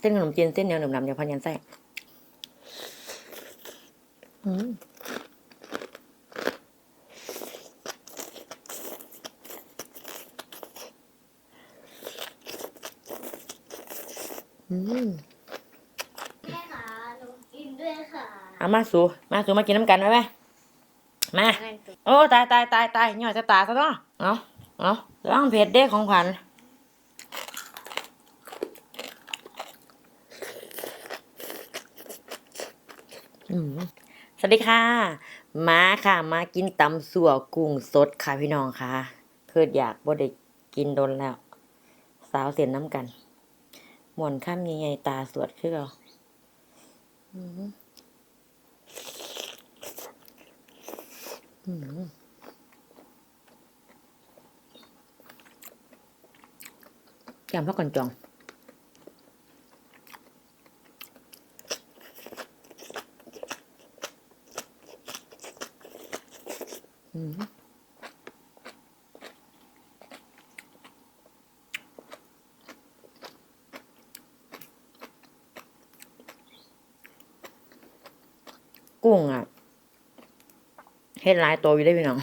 เส้นขนมจีนเส้นเหนียวหนึบหนำเดี๋ยวพันยันไส้อืมอืมแม่ค่ะหนูกินด้วยค่ะเอามาสูมาสูมากินน้ำกันไว้ไหมมา โอ้ ตายตายตายตายย่อยจะตาซะเนาะ เอาเอาล้างเผ็ดเด้ของขวัญ สวัสดีค่ะ มาค่ะ มากินตำสัวกุ้งสดค่ะพี่น้องค่ะเคืออยากบ่ได้กินโดนแล้ว สาวเสียนน้ำกัน หมอนข้ามยังไงตาสวดคือเราอืมอืมแกมพักก่อนจอง กุ้งอะเฮ็ดหลายตัวอยู่ได้พี่น้อง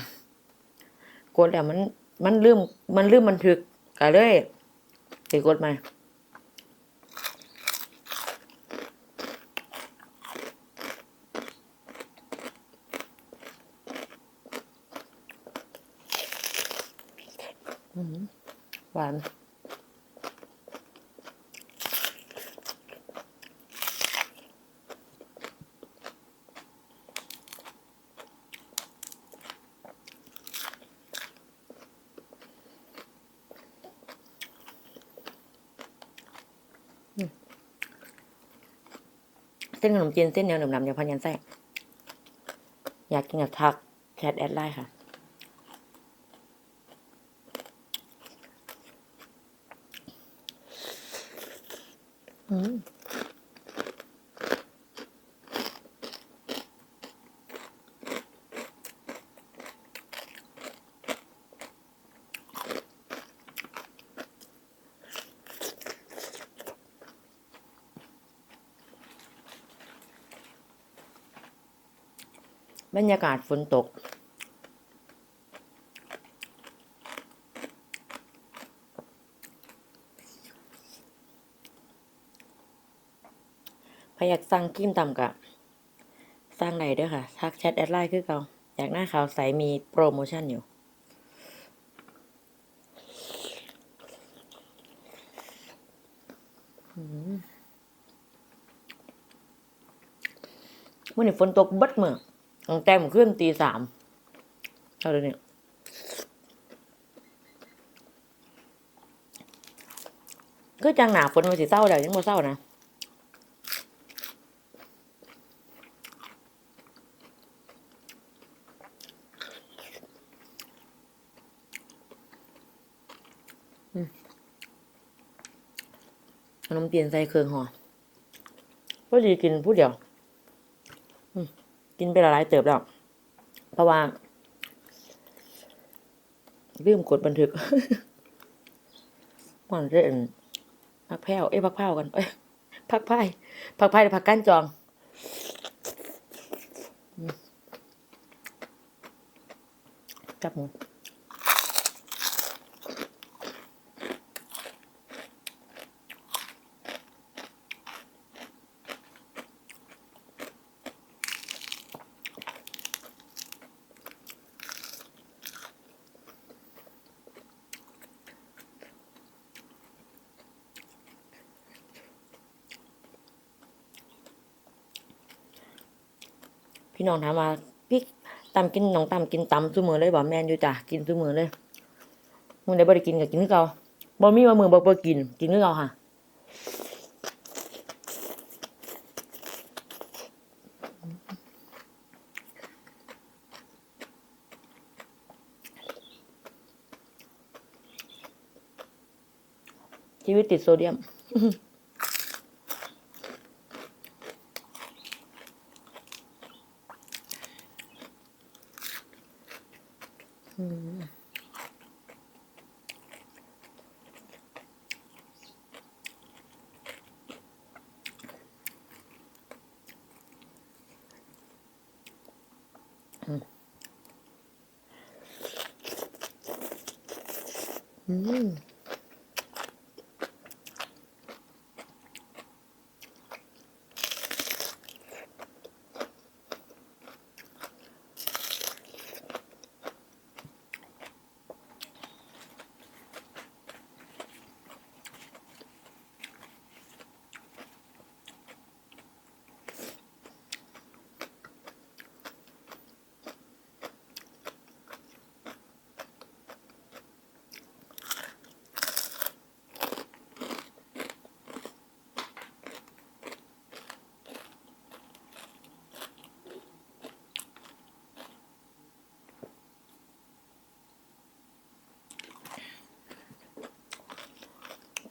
กดแล้วมันมันลืมมันลืมมันถึกก็เลยสิกดมา หวานเส้นขนมจีนเส้นเหนียวหนึบหนำเดี๋ยวพันยันไส้อยากกินกับทักแชทแอดไลน์ค่ะ อืม บรรยากาศฝนตกอยากสั่งกิ้มต่ำกะสร้างไหนด้วยค่ะ ทักแชทแอดไลน์คือเก่าอยากหน้าขาวใสมีโปรโมชั่นอยู่อืมมื่อนี้ฝนตกเบัดเมื่อ ตั้งแต่เมื่อนตีสามเท่านี้ก็จังหนาฝนมันสิเศร้าแล้วยังบ่เศร้านะขนมเตียนใส่เครื่องห่อพอดีกินผู้เดียว กินไปละลายเติบแล้ว เพราะว่าลืมกดบันทึกมันเรื่องพักแพ้วเอ้พักเผากันเอ้พักไพ่พักไพ่หรือพักกั้นจองจับมือ พี่น้องถามว่าพี่ตำกินน้องตำกินตำซุมือเลยบ่แม่นอยู่จ้ะกินซุมือเลยมึงได้บ่ได้กินก็กินคือเก่าบ่มีว่ามือบ่บ่กิน กินคือเก่าค่ะชีวิตติดโซเดียม อื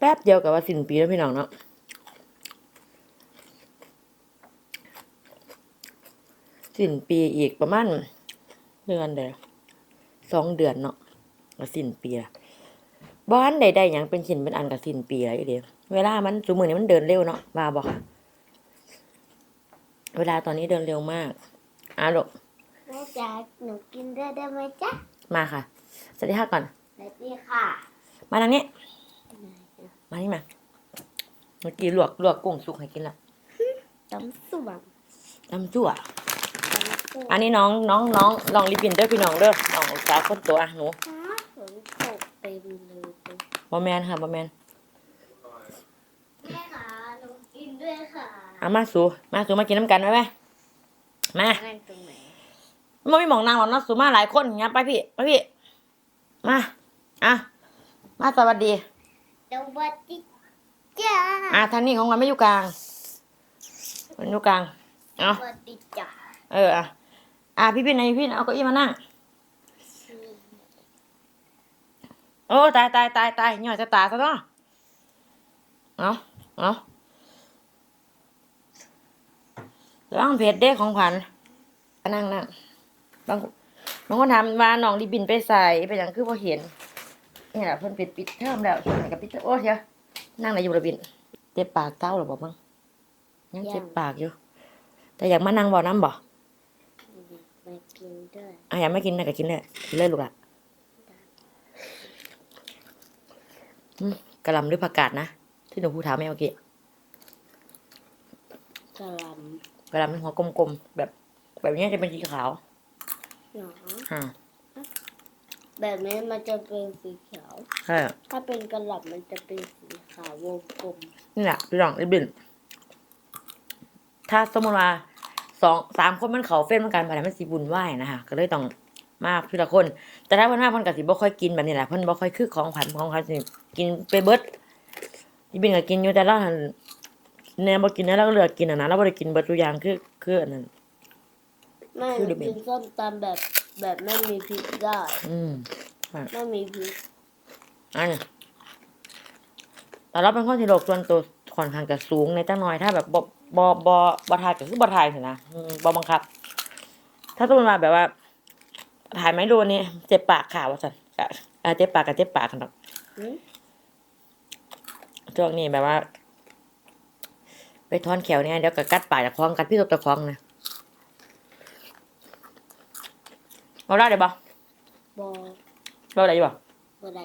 ป๊บเดียวกับว่าสิ้นปีแล้วพี่น้องเนาะสิ้นปีอีกประมาณเดือนเดียวสองเดือนเนาะก็สิ้นปีละบ้านใดๆหยังเป็นชิ้นเป็นอันกับสิ้นปีแล้วอีเดียวเวลามันสมือนี้มันเดินเร็วเนาะว่าบอกค่ะ เวลาตอนนี้เดินเร็วมากอะลูกแม่จ๋าหนูกินด้วยได้ไหมจ๊ะมาค่ะสวัสดีค่ะก่อนสวัสดีค่ะ มาทางนี้ มานี่มาเมื่อกี้ลวกลวกกุ้งสุกให้กินละต้มสุบังน้ำจั่วอันนี้น้องน้องน้องลองรีบกินเด้อพี่น้องเด้อน้องสาวคนตัวอะหนูฮะฝนตกเต็มเลยจ้ะบอแมนค่ะบอแมนแม่ค่ะหนูกินด้วยค่ะเอามาสูมาสูมากินน้ำกันไว้ไหมมานั่งตรงไหนไม่มีหมองนางหรอกเนาะสูมาหลายคนงั้นไปพี่ไปพี่มาอะมาสวัสดี สวัสดีจ้าอะทางนี้ของมันไม่อยู่กลางมันอยู่กลางเอาสวัสดีจ้าเอออะอะพี่พี่ไหนพี่เอาเก้าอี้มานั่ง โอ้ตายตายตายตายหน่อยจะตายซะเนาะเอาเอาร่างเพจเด้ของขวัญอะนั่งนั่งบางบางคนถามว่าน้องรีบินไปใส่ไปอย่างคือพอเห็น นี่แหละเพิ่นปิดปิดเทอมแล้วช่วงไหนกับปิดเทอมโอ้เดี๋ยวนั่งไหนอยู่ระบิน เจ็บปากเต้าหรือเปล่ามั้งยังเจ็บปากอยู่ แต่อยากมานั่งบ่อน้ำบ่มากินด้วยอะอยากไม่กินนะก็กินเลยกินเลยลูกอะอืมกระหลำหรือผักกาดนะ ที่หนูพูดถามแม่เมื่อกี้กะหล่กระหลำเป็นหัวกลมๆแบบ แบบนี้จะเป็นสีขาวำหรออ่าแบบนี้มันจะเป็นสีเขียว ใช่ถ้าเป็นกะหล่ำมันจะเป็นสีขาววงกลมนี่แหละพี่น้องริบบินถ้าสมมติว่าสองสามคนมันเขาเฟ้นเหมือนกันภายในมันสีบุญไหวนะคะก็เลยต้องมาทีละคน แต่ถ้าเพิ่นมาเพิ่นก็สิบ่ค่อยกินแบบนี้แหละเพิ่นบ่ค่อยคือของขวัญของขวัญสิกินไปเบิดริบบินก็กินอยู่แต่เราหันแนวบ่กินแล้วเราก็เลือกกินอะนะเราบ่ได้กินเบิดทุกอย่างคือคืออันนั้นไม่คือเดี๋ยวกินส้มตำแบบแบบไม่มีพริกได้ อืมไม่มีพริก อันนี้แต่เราเป็นคนที่โลกส่วนตัวค่อนข้างจะสูงในจังน้อยถ้าแบบบ่บ่บ่บ่ถ่ายก็คือบ่ถ่ายสินะอืมบ่บังคับ ถ้าสมมติว่าแบบว่า ถ่ายไม่ดูนี่เจ็บปากข่าวว่าสันก็อ่าเจ็บปากกับเจ็บปากกันหรอกหืมช่วงนี้แบบว่า ไปทอนแขวเนี่ยเดี๋ยวก็กัดปากตะคองกัดพี่ตกตะคองนะเอาได้เดี๋ยวบ่บอเอาได้อยู่บ่บ่ได้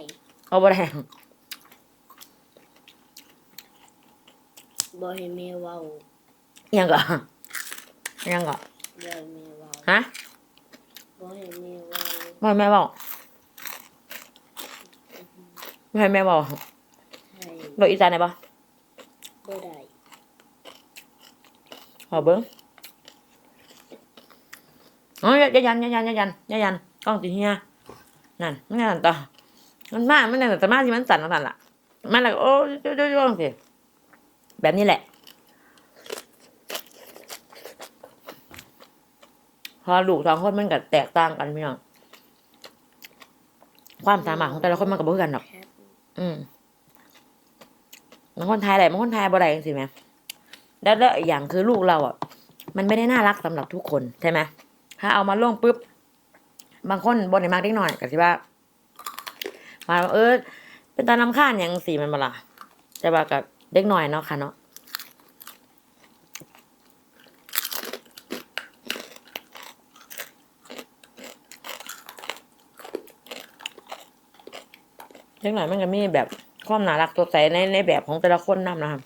เอาบ่ได้บอให้แม่เว้ายังก็ยังก็บอให้แม่เว้าฮะบอให้แม่เว้าไม่แม่บอกไม่ให้แม่บอกให้เราอีสานไหนบ่บ่ได้ขอเบิ้งอ๋ออย่าอย่ายันอย่ายันอย่ายันอย่ายันกล้องสิเฮียนั่นมันนั่นต่อ มันมากมันนั่นแต่มากที่มันสั่นมันสั่นละมันแล้วโอ้ยจ้อยๆๆสิแบบนี้แหละพอลูกสองคนมันก็แตกต่างกันพี่น้องความสามารถของแต่ละคนมันก็บ่คือกันหรอก อืมบางคนทายอะไรบางคนทายบ่ได้จังสิแหมแล้วแล้วอีกอย่างคือลูกเราอะ มันไม่ได้น่ารักสำหรับทุกคนใช่ไหมถ้าเอามาลงปุ๊บ บางคนบนในมากเล็กหน่อยก็สิว่า มาเออ เป็นตาลำคาญอย่างสีมันบล่ะแต่ว่ากับเด็กหน่อยเนาะค่ะเนาะจังหน่อยมันก็มีแบบความน่ารักสดใสในในแบบของแต่ละคนนำนะครับ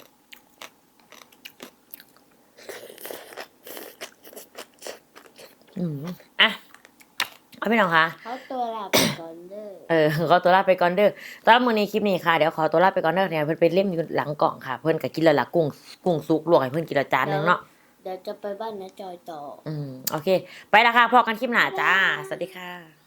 อืมอะ เอาพี่น้องคะเขาตัวหลับไปก่อนเด้อเออขอตัวลาไปก่อนเด้อสำหรับมื้อนี้คลิปนี้ค่ะเดี๋ยวขอตัวลาไปก่อนเด้อเนี่ยเพิ่นไปเล่มอยู่หลังกล่องค่ะ เพิ่นก็กินแล้วล่ะกุ้งกุ้งสุกลวกให้เพิ่นกินละจานหนึงเนาะเดี๋ยวจะไปบ้านน้าจอยต่อ อืมโอเค ไปและค่ะพอกันคลิปหน้าจ้าสวัสดีค่ะ